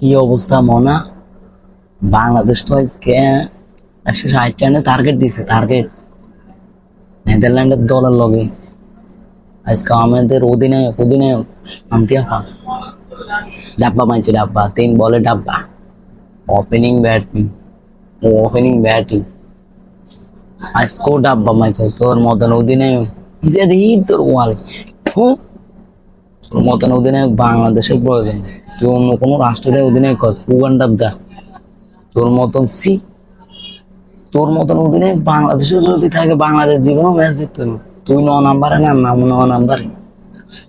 কি অবস্থা, মনা? বাংলাদেশ তো আজকে একশো ষাট রানে টার্গেট দিছে টার্গেট নেদারল্যান্ডের দলের লগে। আজকে আমাদের অধিনায়ক অধিনায়ক আফা ডাব্বা মাইছে ডাব্বা, তিন বলে ডাব্বা। ওপেনিং ব্যাটিং ওপেনিং ব্যাটিং আজকেও ডাব্বা মাইছে তোর মতন অধিনায়ক। ইজে হিট তোর ওয়াল তোর মতন অধিনায়ক বাংলাদেশের প্রয়োজন। তুই অন্য কোনো রাষ্ট্রের অধিনায়ক কর। উগান্ডার যা। তোর মতন সি। তোর মতন অধিনায়ক বাংলাদেশের যদি থাকে, বাংলাদেশ জীবনও ম্যাচ জিততে হবে। তুই ন নাম্বারে না নাম ন নাম্বারে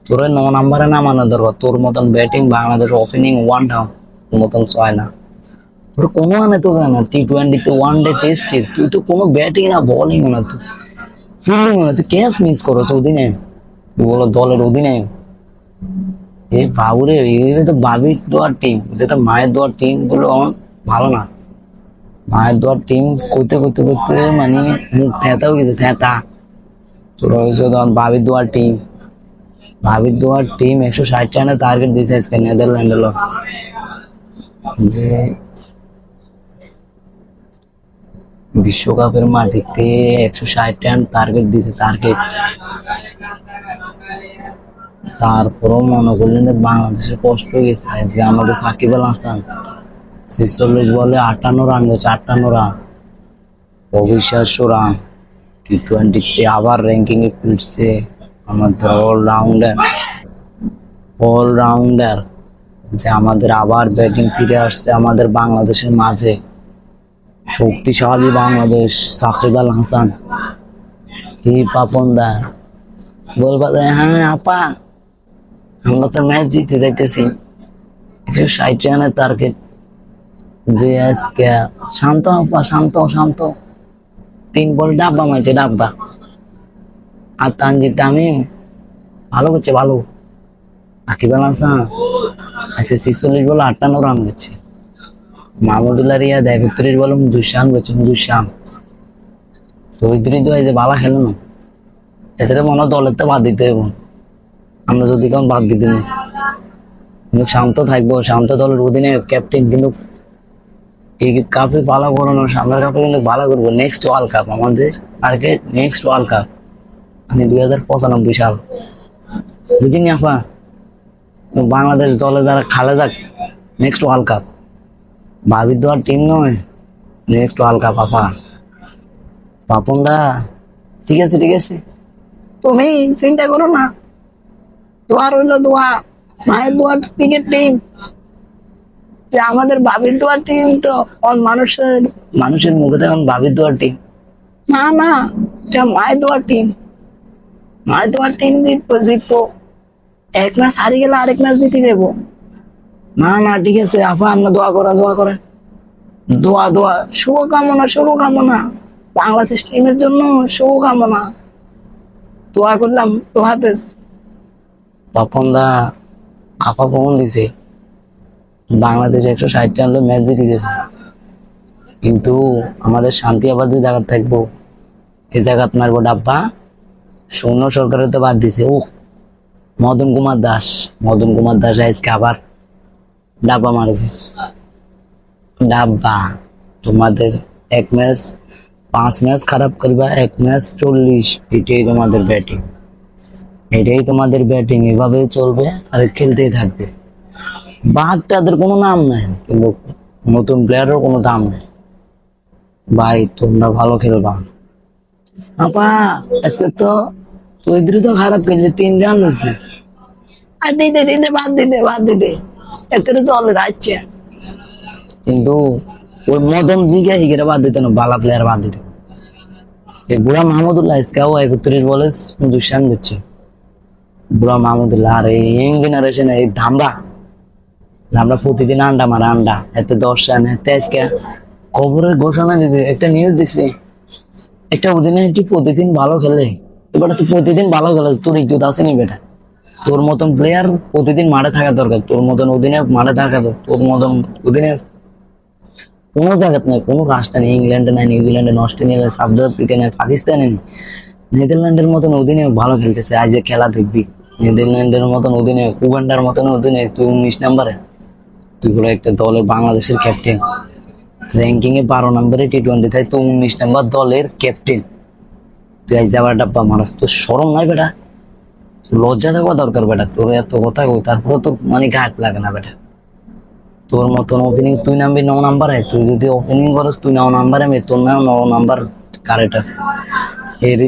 তোর ন নাম্বারে নামানো দরকার। তোর মতন batting Bangladesh opening one down মতন ছয় না। তোর কোনো মানে তো জানা টি টোয়েন্টিতে ওয়ান ডে টেস্টে তুই তো কোনো ব্যাটিং না বলিং না, তুই ফিল্ডিং না, তুই ক্যাচ মিস করছ অধিনায়ক তুই বলো দলের অধিনায়ক এ বাবুরে এগুলো তো বাবির দোয়ার টিম এটা মায়ের দোয়ার টিমগুলো ভালো না। মায়ের দোয়ার টিম করতে করতে করতে মানে মুখ থেতাও গেছে থেতা তোর হয়েছে তখন বাবির দোয়ার টিম বাবির দোয়ার টিম একশো ষাট রানের টার্গেট দিয়েছে আজকে নেদারল্যান্ডের লোক। যে বিশ্বকাপের মাটিতে একশো ষাট রান টার্গেট দিয়েছে টার্গেট তারপরও মনে করলেন যে বাংলাদেশের কষ্ট গেছে আজকে আমাদের সাকিব আল হাসান ছেচল্লিশ বলে আটান্ন রান গেছে আটান্ন রান। অবিশ্বাস্য রান টি টোয়েন্টিতে আবার র্যাঙ্কিং এ ফিরছে আমাদের অলরাউন্ডার অলরাউন্ডার যে আমাদের আবার ব্যাটিং ফিরে আসছে আমাদের বাংলাদেশের মাঝে। শক্তিশালী বাংলাদেশ, সাকিব আল হাসান। কি পাপন দা? বলবা হ্যাঁ আপা। আমরা তো ম্যাচ জিতে যাইতেছি। একশো ষাট রানের টার্গেট যে আজকে শান্ত, আপা, শান্ত শান্ত। তিন বল ডাব্বা মারছে, ডাব্বা। আর তানজিদ আমি ভালো করছে, ভালো। আকিব আল হাসান আজকে ছিচল্লিশ বল আটান্ন রান করছে। মাহমুদুল্লাহ রিয়াদ একত্রিশ বল দুশাম করছে চৌধুরী তো এই যে বালা খেলে না। এটাকে মনে হয় দলের তো বাদ দিতে হবে আমরা যদি কেমন বাদ দিতে না? কিন্তু শান্ত থাকব, শান্ত দলের অধীনে ক্যাপ্টেন কিন্তু এই কাপে পালা করানো সামনের কাপে কিন্তু ভালো করব। নেক্সট ওয়ার্ল্ড কাপ আমাদের, আর কে? নেক্সট ওয়ার্ল্ড কাপ মানে দুই হাজার পঁচানব্বই সাল। বুঝিনি আপা? বাংলাদেশ দলে যারা খালে যাক নেক্সট ওয়ার্ল্ড কাপ ভাবির দেওয়ার টিম নয়। নেক্সট ওয়ার্ল্ড কাপ আপা। পাপন দা, ঠিক আছে ঠিক আছে। তুমি চিন্তা করো না। দোয়ার হইল দোয়া মায়ের দোয়ার ক্রিকেট টিম যে আমাদের বাবির দোয়ার টিম তো মানুষের মানুষের মুখে তখন বাবির দোয়ার টিম না না এটা মায়ের দোয়ার টিম মায়ের দোয়ার টিম জিতবো জিতবো। এক ম্যাচ হারিয়ে গেলে আরেক ম্যাচ জিতে দেবো না না ঠিক আছে আফা আমরা দোয়া করা দোয়া করে। দোয়া দোয়া। শুভকামনা শুভকামনা। বাংলাদেশ টিমের জন্য শুভকামনা। দোয়া করলাম তো হাফেজ। তখন দা আপা ফোন দিছে, বাংলাদেশ একশো ষাট রান ম্যাচ জিতে দেবে কিন্তু আমাদের শান্তি আবার যে জায়গা থাকব, এই জায়গাত মারবো ডাব্বা, সৈন্য সরকারের তো বাদ দিছে ও মদন কুমার দাস, মদন কুমার দাস আজকে আবার ডাব্বা মারেছিস ডাব্বা, তোমাদের এক ম্যাচ পাঁচ ম্যাচ খারাপ করবা, এক ম্যাচ চল্লিশ, এটাই তোমাদের ব্যাটিং এটাই তোমাদের ব্যাটিং এভাবেই চলবে আর খেলতেই থাকবে। বাদ তাদের কোনো নাম নাই, কিন্তু নতুন প্লেয়ারের কোনো দাম নেই। ভাই, তোমরা ভালো খেলবা। আপা, আজকে তো চৌধুরী তো খারাপ খেলছে তিন রান হয়েছে। আর দিতে দিতে বাদ দিতে বাদ দিতে এতে তো অলরেডি আসছে কিন্তু ওই মদন জিগে হিগেরা বাদ দিতে না, বালা প্লেয়ার বাদ দিতে। এই বুড়া মাহমুদুল্লাহ ইসকাও একত্রিশ বলে দুশান করছে ইয়ং এই ধামরা। ধামরা প্রতিদিন আন্ডা মারে আন্ডা এতে আজকে খবরের ঘোষণা দিতে একটা নিউজ দেখছি। একটা অধিনায়ক প্রতিদিন ভালো খেলে। প্রতিদিন ভালো খেলে তোর ইজ্জত আসেনি বেটা। তোর মতন প্লেয়ার প্রতিদিন মাঠে থাকা দরকার, তোর মতন অধিনায়ক মাঠে থাকা দরকার, তোর মতন অধিনায়ক কোনো জায়গাতে নেই, কোনো রাষ্ট্র নেই, ইংল্যান্ডে নাই, নিউজিল্যান্ডে অস্ট্রেলিয়া সাউথ আফ্রিকা নেই, পাকিস্তানে নেই। নেদারল্যান্ডের মতন অধিনায়ক ভালো খেলতেছে, আজ খেলা দেখবি। নেদারল্যান্ডের মতন অধিনায়ক উগান্ডার মতন অধিনায়ক তুই উনিশ নাম্বারে। তুই হলো একটা দলের বাংলাদেশের ক্যাপ্টেন র্যাঙ্কিং এ বারো নম্বরে টি টোয়েন্টি তাই তো উনিশ নাম্বার দলের ক্যাপ্টেন তুই আজ যাবার ডাব্বা মারাস, তোর সরম নাই বেটা? লজ্জা থাকা দরকার বেটা, তোর এত কথা কই তারপরে তো মানে গাছ লাগে না বেটা। তোর মতন ওপেনিং তুই নামবি ন নাম্বারে, তুই যদি ওপেনিং করিস, তুই ন নাম্বারে আমি তোর নাম ন নাম্বার কারেক্ট আছে। এর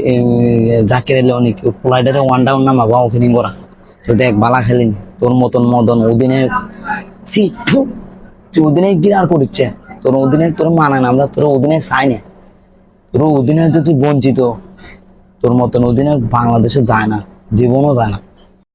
জাকির এলে অনেক প্লাইডারে ওয়ান ডাউন নামাবা ওপেনিং করা তো দেখ, বালা খেলেন তোর মতন মদন ওদিনে সি তুই ওদিনে গিরার করছে তোর ওদিনে তোর মানায় না, আমরা তোর ওদিনে চাই না। তোর তো তুই বঞ্চিত, তোর মতন ওদিনে বাংলাদেশে যায় না, জীবনও যায় না।